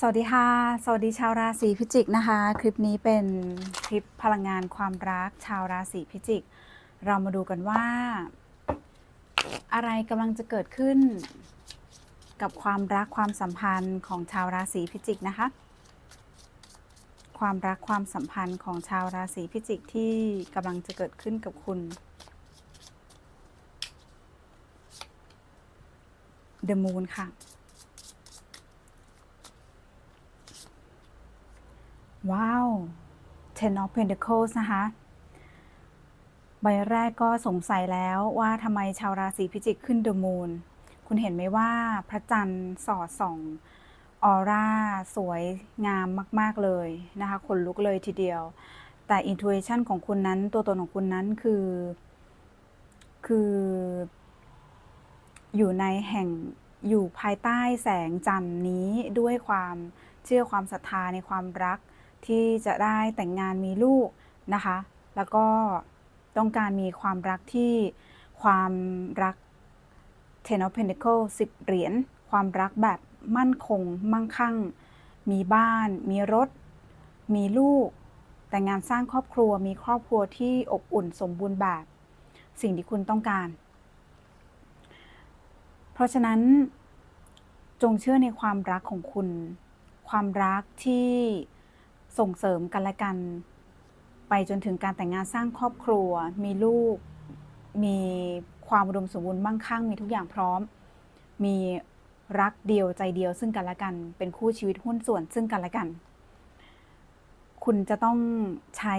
สวัสดีค่ะ สวัสดีชาวราศีพิจิกนะคะ คลิปนี้เป็นคลิปพลังงานความรักชาวราศีพิจิก เรามาดูกันว่า อะไรกำลังจะเกิดขึ้น กับความรักความสัมพันธ์ของชาวราศีพิจิกนะคะ ความรักความสัมพันธ์ของชาวราศีพิจิกที่กำลังจะเกิดขึ้นกับคุณ The Moon ค่ะ ว้าว Ten of Pentacles นะคะ ใบแรกก็สงสัยแล้วว่าทำไมชาวราศีพิจิกขึ้น The Moon คุณเห็นไหมว่าพระจันทร์สอดส่องออร่า สวยงามมาก ๆ เลยนะคะขนลุกเลยทีเดียว แต่ Intuition ของคุณนั้นตัวตนของคุณนั้นคือ คือ อยู่ในแห่งอยู่ภายใต้แสงจันทร์นี้ด้วยความเชื่อความศรัทธาในความรัก ที่จะได้แต่งงานมีลูกนะคะ แล้วก็ต้องการมีความรักที่ความรัก Ten of Pentacles 10เหรียญความรักแบบมั่นคง มั่งคั่ง มีบ้าน มีรถ มีลูก แต่งงานสร้างครอบครัว มีครอบครัวที่อบอุ่นสมบูรณ์แบบ สิ่งที่คุณต้องการ เพราะฉะนั้นจงเชื่อในความรักของคุณ ความรักที่ ส่งเสริมกันและกัน ไปจนถึงการแต่งงานสร้างครอบครัว มีลูก มีความอุดมสมบูรณ์มั่งคั่งมีทุกอย่างพร้อม มีรักเดียวใจเดียวซึ่งกันและกัน เป็นคู่ชีวิตหุ้นส่วนซึ่งกันและกัน คุณจะต้องใช้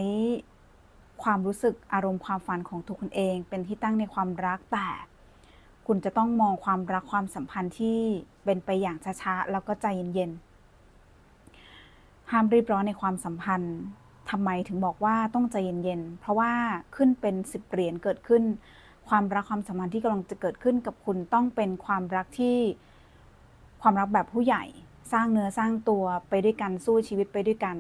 ความรู้สึกอารมณ์ความฝันของตัวคุณเอง เป็นที่ตั้งในความรักแต่ คุณจะต้องมองความรักความสัมพันธ์ที่เป็นไปอย่างช้าๆแล้วก็ใจเย็นๆ ห้ามรีบร้อนในความสัมพันธ์ทำไมถึงบอกว่าต้องใจเย็นๆ เพราะว่าขึ้นเป็นสิบเหรียญเกิดขึ้น ความรักความสัมพันธ์ที่กำลังจะเกิดขึ้นกับคุณต้องเป็นความรักที่ความรักแบบผู้ใหญ่ สร้างเนื้อสร้างตัวไปด้วยกันสู้ชีวิตไปด้วยกัน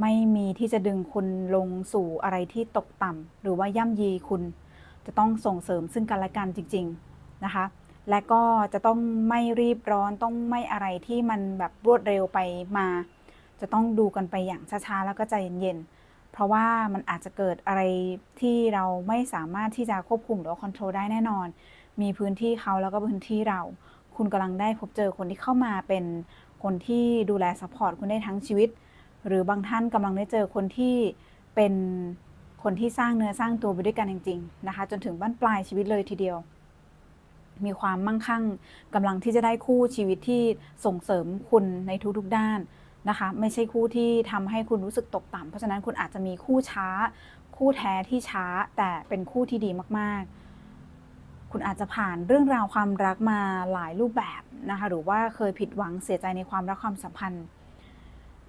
ไม่มีที่จะดึงคุณลงสู่อะไรที่ตกต่ำหรือว่าย่ำยีคุณจะต้องส่งเสริมซึ่งกันและกันจริง ๆนะคะ และก็จะต้องไม่รีบร้อนต้องไม่อะไรที่มันแบบรวดเร็วไปมา จะต้องดูกันไปอย่างช้าๆ แล้วก็ใจเย็นๆ เพราะว่ามันอาจจะเกิดอะไรที่เราไม่สามารถที่จะควบคุมหรือคอนโทรลได้แน่นอน มีพื้นที่เขาแล้วก็พื้นที่เรา คุณกำลังได้พบเจอคนที่เข้ามาเป็นคนที่ดูแลซัพพอร์ตคุณได้ทั้งชีวิต หรือบางท่านกำลังได้เจอคนที่เป็นคนที่สร้างเนื้อสร้างตัวไปด้วยกันจริงๆนะคะ จนถึงบ้านปลายชีวิตเลยทีเดียว มีความมั่งคั่งกำลังที่จะได้คู่ชีวิตที่ส่งเสริมคุณในทุกๆด้าน นะคะ ไม่ใช่คู่ที่ทำให้คุณรู้สึกตกต่ำเพราะฉะนั้นคุณอาจจะมีคู่ช้า คู่แท้ที่ช้าแต่เป็นคู่ที่ดีมากๆ คุณอาจจะผ่านเรื่องราวความรักมาหลายรูปแบบนะคะหรือว่าเคยผิดหวังเสียใจในความรักความสัมพันธ์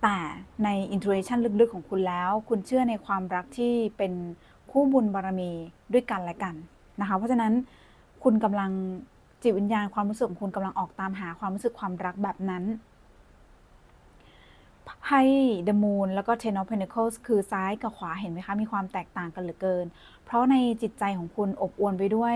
แต่ในอินทู i ชันลึกๆของคุณแล้ว คุณเชื่อในความรักที่เป็นคู่บุญบารมีด้วยกันและกันนะคะเพราะฉะนั้นคุณกำลังจิตวิญญาณความรู้สึกของคุณกำลังออกตามหาความรู้สึกความรักแบบนั้น ไพ่ The Moon แล้วก็ Ten of Pentacles คือซ้ายกับขวาเห็นไหมคะ มีความแตกต่างกันเหลือเกิน เพราะในจิตใจของคุณอบอวลไปด้วย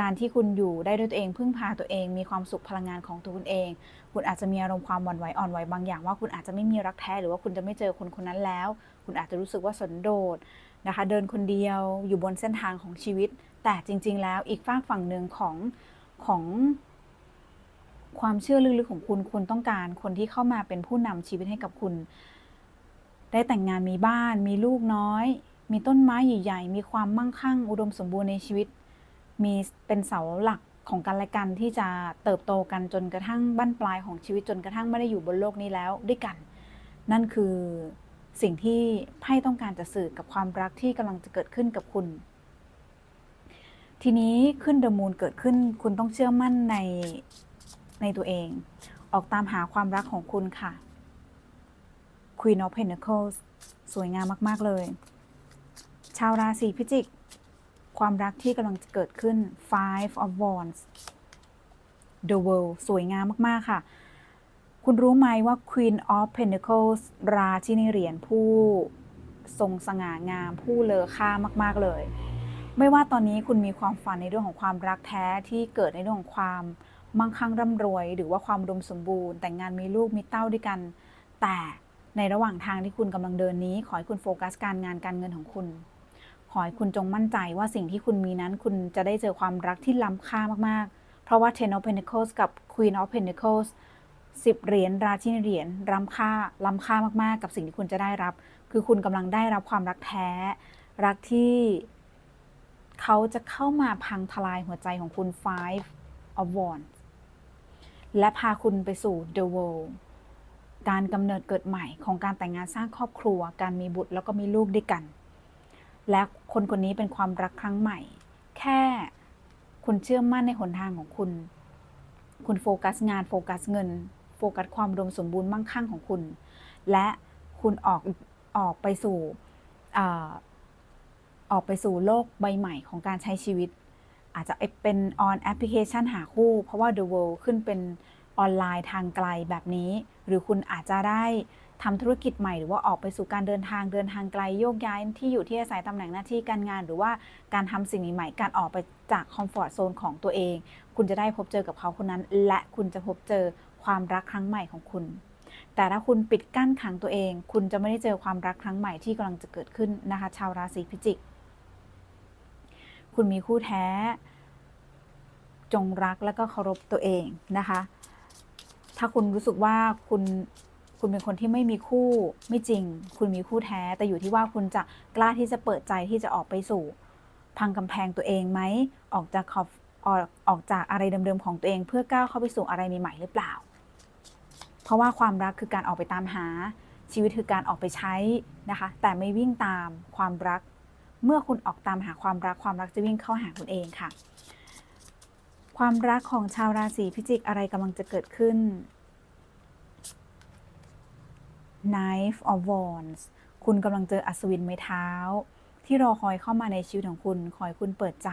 การที่คุณอยู่ได้ด้วยตัวเองพึ่งพาตัวเอง มีความสุขพลังงานของตัวคุณเอง คุณอาจจะมีอารมณ์ความหวั่นไหวอ่อนไหวบางอย่างว่าคุณอาจจะไม่มีรักแท้หรือว่าคุณจะไม่เจอคนคนนั้นแล้ว คุณอาจจะรู้สึกว่าสนโดษนะคะ เดินคนเดียวอยู่บนเส้นทางของชีวิต แต่จริง ๆ แล้วอีกฝากฝั่งหนึ่งของของ ความเชื่อลึกๆของคุณคุณต้องการคนที่เข้ามาเป็นผู้นำชีวิตให้กับคุณ ได้แต่งงานมีบ้าน มีลูกน้อย มีต้นไม้ใหญ่ๆมีความมั่งคั่ง อุดมสมบูรณ์ในชีวิต มีเป็นเสาหลักของกันและกันที่จะเติบโตกันจนกระทั่งบั้นปลายของชีวิตจนกระทั่งไม่ได้อยู่บนโลกนี้แล้วด้วยกัน นั่นคือสิ่งที่ไพ่ต้องการจะสื่อกับความรักที่กำลังจะเกิดขึ้นกับคุณ ทีนี้ขึ้นเดอะมูนเกิดขึ้น คุณต้องเชื่อมั่นใน ตัวเอง ออกตามหาความรักของคุณค่ะ Queen of Pentacles สวยงามมาก ๆ เลย ชาวราศีพิจิก ความรักที่กำลังจะเกิดขึ้น Five of Wands The World สวยงามมาก ๆ ค่ะ คุณรู้ไหมว่า Queen of Pentacles ราชินีเหรียญผู้ทรงสง่างามผู้เลอค่ามาก ๆ เลย ไม่ว่าตอนนี้คุณมีความฝันในเรื่องของความรักแท้ที่เกิดในเรื่องของความ มั่งคั่งร่ำรวย หรือว่าความอุดมสมบูรณ์ แต่งงานมีลูกมีเต้าด้วยกัน แต่ในระหว่างทางที่คุณกำลังเดินนี้ ขอให้คุณโฟกัสการงานการเงินของคุณ ขอให้คุณจงมั่นใจว่าสิ่งที่คุณมีนั้น คุณจะได้เจอความรักที่ล้ำค่ามากๆ เพราะว่า Ten of Pentacles กับ Queen of Pentacles สิบเหรียญราชินีเหรียญล้ำค่าล้ำค่ามากๆ กับสิ่งที่คุณจะได้รับ คือคุณกำลังได้รับความรักแท้ รักที่เขาจะเข้ามาพังทลายหัวใจของคุณ Five of Wands และพาคุณไปสู่ The World การกำเนิดเกิดใหม่ของการแต่งงานสร้างครอบครัว การมีบุตรแล้วก็มีลูกด้วยกัน และคนคนนี้เป็นความรักครั้งใหม่ แค่คุณเชื่อมั่นในหนทางของคุณ คุณโฟกัสงานโฟกัสเงิน โฟกัสความอุดมสมบูรณ์มั่งคั่งของคุณ และคุณออกออกไปสู่ออกไปสู่โลกใบใหม่ของการใช้ชีวิต อาจจะเป็นออนแอปพลิเคชันหาคู่ เพราะว่า The World ขึ้นเป็นออนไลน์ทางไกลแบบนี้ หรือคุณอาจจะได้ทำธุรกิจใหม่หรือว่าออกไปสู่การเดินทางเดินทางไกลโยกย้ายที่อยู่ที่อาศัยตำแหน่งหน้าที่การงาน หรือว่าการทำสิ่งใหม่การออกไปจากคอมฟอร์ทโซนของตัวเอง คุณจะได้พบเจอกับเขาคนนั้น และคุณจะพบเจอความรักครั้งใหม่ของคุณ แต่ถ้าคุณปิดกั้นขังตัวเอง คุณจะไม่ได้เจอความรักครั้งใหม่ที่กำลังจะเกิดขึ้นนะคะ ชาวราศีพิจิก คุณมีคู่แท้ จงรักและก็เคารพตัวเองนะคะ ถ้าคุณรู้สึกว่าคุณคุณเป็นคนที่ไม่มีคู่ไม่จริง คุณมีคู่แท้ แต่อยู่ที่ว่าคุณจะกล้าที่จะเปิดใจที่จะออกไปสู่ พังกำแพงตัวเองไหมออกจากขอบออกออกจากอะไรเดิมๆของตัวเองเพื่อก้าวเข้าไปสู่อะไรใหม่ๆหรือเปล่า เพราะว่าความรักคือการออกไปตามหา ชีวิตคือการออกไปใช้นะคะ แต่ไม่วิ่งตามความรัก เมื่อคุณออกตามหาความรักความรักจะวิ่งเข้าหาคุณเองค่ะ ความรักของชาวราศีพิจิกอะไรกำลังจะเกิดขึ้น Knife of Wands คุณกำลังเจออัศวินไม้เท้า ที่รอคอยเข้ามาในชีวิตของคุณคอยคุณเปิดใจ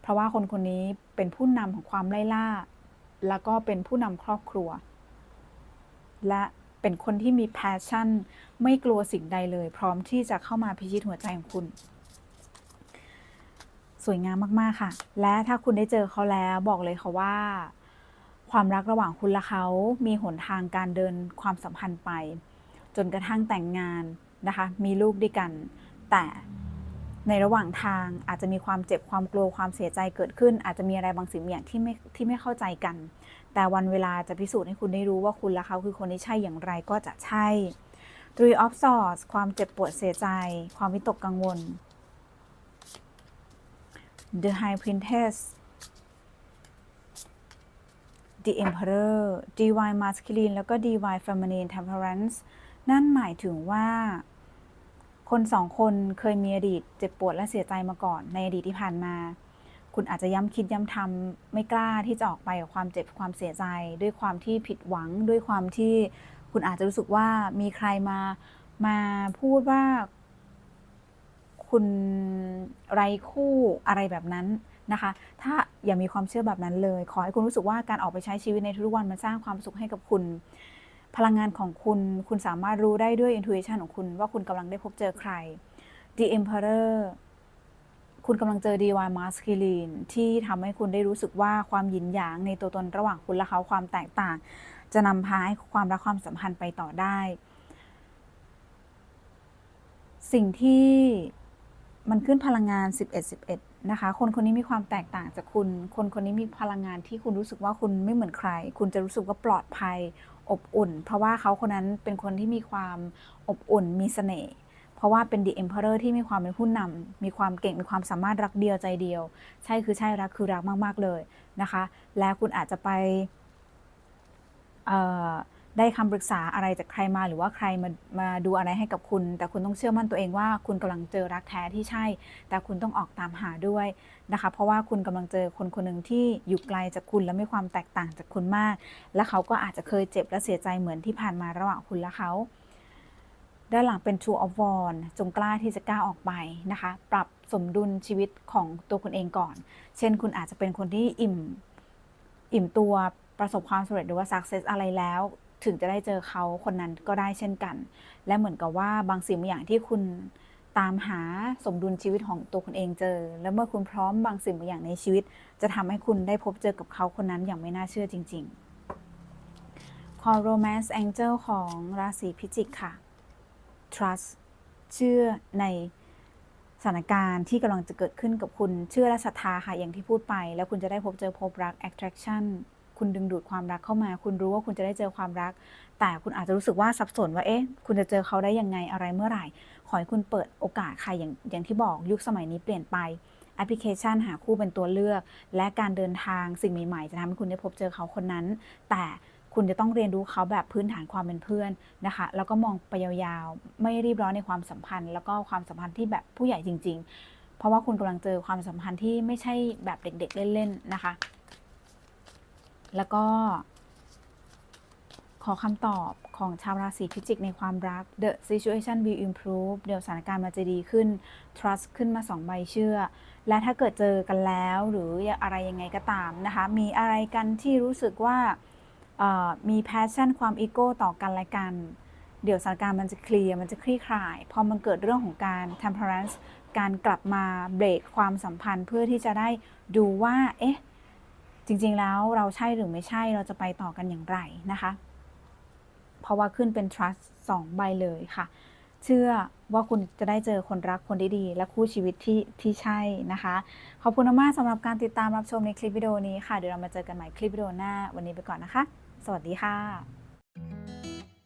เพราะว่าคนคนนี้เป็นผู้นำของความไล่ล่า แล้วก็เป็นผู้นำครอบครัว และเป็นคนที่มี passion ไม่กลัวสิ่งใดเลย พร้อมที่จะเข้ามาพิชิตหัวใจของคุณ สวยงามมากๆค่ะ และถ้าคุณได้เจอเขาแล้วบอกเลยค่ะว่า ความรักระหว่างคุณและเขา มีหนทางการเดินความสัมพันธ์ไป จนกระทั่งแต่งงานนะคะ มีลูกด้วยกัน แต่ในระหว่างทางอาจจะมีความเจ็บความกลัวความเสียใจเกิดขึ้น อาจจะมีอะไรบางสิ่งบางอย่างที่ไม่ที่ไม่เข้าใจกัน แต่วันเวลาจะพิสูจน์ให้คุณได้รู้ว่าคุณและเขาคือคนที่ใช่อย่างไรก็จะใช่ Three of Swords ความเจ็บปวดเสียใจ ความวิตกกังวล The High Priestess The Emperor Divine Masculine แล้วก็ Divine Feminine Temperance นั่นหมายถึงว่า คนสองคนเคยมีอดีตเจ็บปวดและเสียใจมาก่อนในอดีตที่ผ่านมา คุณอาจจะย้ำคิดย้ำทำไม่กล้าที่จะออกไปกับความเจ็บความเสียใจ ด้วยความที่ผิดหวังด้วยความที่คุณอาจจะรู้สึกว่ามีใครมามาพูดว่า คุณไรคู่อะไรแบบนั้นนะคะ ถ้าอย่ามีความเชื่อแบบนั้นเลย ขอให้คุณรู้สึกว่าการออกไปใช้ชีวิตในทุกวันมันสร้างความสุขให้กับคุณ พลังงานของคุณ คุณสามารถรู้ได้ด้วย intuition ของคุณ ว่าคุณกำลังได้พบเจอใคร The Emperor คุณกำลังเจอ Divine Masculine ที่ทำให้คุณได้รู้สึกว่าความหยินหยางในตัวตนระหว่างคุณและเขาความแตกต่าง จะนำพาให้ความรักความสัมพันธ์ไปต่อได้ สิ่งที่ มันขึ้นพลังงาน 11 11 นะคะ คนคนนี้มีความแตกต่างจากคุณ คนคนนี้มีพลังงานที่คุณรู้สึกว่าคุณไม่เหมือนใคร คุณจะรู้สึกว่าปลอดภัยอบอุ่น เพราะว่าเขาคนนั้นเป็นคนที่มีความอบอุ่น มีเสน่ห์เพราะว่าเป็น The Emperor ที่มีความเป็นผู้นำมีความเก่ง มีความสามารถรักเดียวใจเดียว ใช่คือใช่รักคือรักมาก ๆ เลยนะคะ และคุณอาจจะไปเอ่อ ได้คำปรึกษาอะไรจากใครมาหรือว่าใครมามาดูอะไรให้กับคุณ แต่คุณต้องเชื่อมั่นตัวเองว่าคุณกำลังเจอรักแท้ที่ใช่ แต่คุณต้องออกตามหาด้วยนะคะ เพราะว่าคุณกำลังเจอคนคนหนึ่งที่อยู่ไกลจากคุณและมีความแตกต่างจากคุณมาก และเขาก็อาจจะเคยเจ็บและเสียใจเหมือนที่ผ่านมาระหว่างคุณและเขาด้านหลังเป็น True of w a n d จงกล้าที่จะกล้าออกไปนะคะ ปรับสมดุลชีวิตของตัวคุณเองก่อน เช่น คุณอาจจะเป็นคนที่อิ่ม อิ่มตัวประสบความสำเร็จหรือว่า success อะไรแล้ว ถึงจะได้เจอเขาคนนั้นก็ได้เช่นกัน และเหมือนกับว่าบางสิ่งบางอย่างที่คุณตามหาสมดุลชีวิตของตัวคุณเองเจอ แล้วเมื่อคุณพร้อมบางสิ่งบางอย่างในชีวิต จะทำให้คุณได้พบเจอกับเขาคนนั้นอย่างไม่น่าเชื่อจริง ๆ คอ romance angel ของราศีพิจิกค่ะ trust เชื่อในสถานการณ์ที่กำลังจะเกิดขึ้นกับคุณ เชื่อและศรัทธาค่ะ อย่างที่พูดไป แล้วคุณจะได้พบเจอพบรัก attraction คุณดึงดูดความรักเข้ามา คุณรู้ว่าคุณจะได้เจอความรัก แต่คุณอาจจะรู้สึกว่าสับสนว่าเอ๊ะคุณจะเจอเขาได้ยังไงอะไรเมื่อไหร่ ขอให้คุณเปิดโอกาสค่ะอย่างอย่างที่บอกยุคสมัยนี้เปลี่ยนไปแอปพลิเคชันหาคู่เป็นตัวเลือก และการเดินทางสิ่งใหม่ๆ จะทำให้คุณได้พบเจอเขาคนนั้น แต่คุณจะต้องเรียนรู้เขาแบบพื้นฐานความเป็นเพื่อนนะคะ แล้วก็มองไปยาวๆ ไม่รีบร้อนในความสัมพันธ์ แล้วก็ความสัมพันธ์ที่แบบผู้ใหญ่จริง ๆ เพราะว่าคุณกำลังเจอความสัมพันธ์ที่ไม่ใช่แบบเด็กๆเล่นๆนะคะ แล้วก็ ขอคำตอบของชาวราศีพิจิกในความรัก The situation will improve เดี๋ยวสถานการณ์มันจะดีขึ้น trust ขึ้นมาสองใบเชื่อ และถ้าเกิดเจอกันแล้วหรืออะไรยังไงก็ตามนะคะ มีอะไรกันที่รู้สึกว่ามี passion ความอีโก้ต่อกันและกัน เดี๋ยวสถานการณ์มันจะเคลียร์ มันจะคลี่คลาย พอมันเกิดเรื่องของการ temperance การกลับมาเบรกความสัมพันธ์เพื่อที่จะได้ดูว่า เอ๊ะ จริงๆแล้วเราใช่หรือไม่ใช่เราจะไปต่อกันอย่างไรนะคะ เพราะว่าขึ้นเป็น trust สองใบเลยค่ะ เชื่อว่าคุณจะได้เจอคนรักคนดีๆและคู่ชีวิตที่ที่ใช่นะคะ ขอบคุณมากสำหรับการติดตามรับชมในคลิปวิดีโอนี้ค่ะ เดี๋ยวเรามาเจอกันใหม่คลิปวิดีโอหน้า วันนี้ไปก่อนนะคะ สวัสดีค่ะ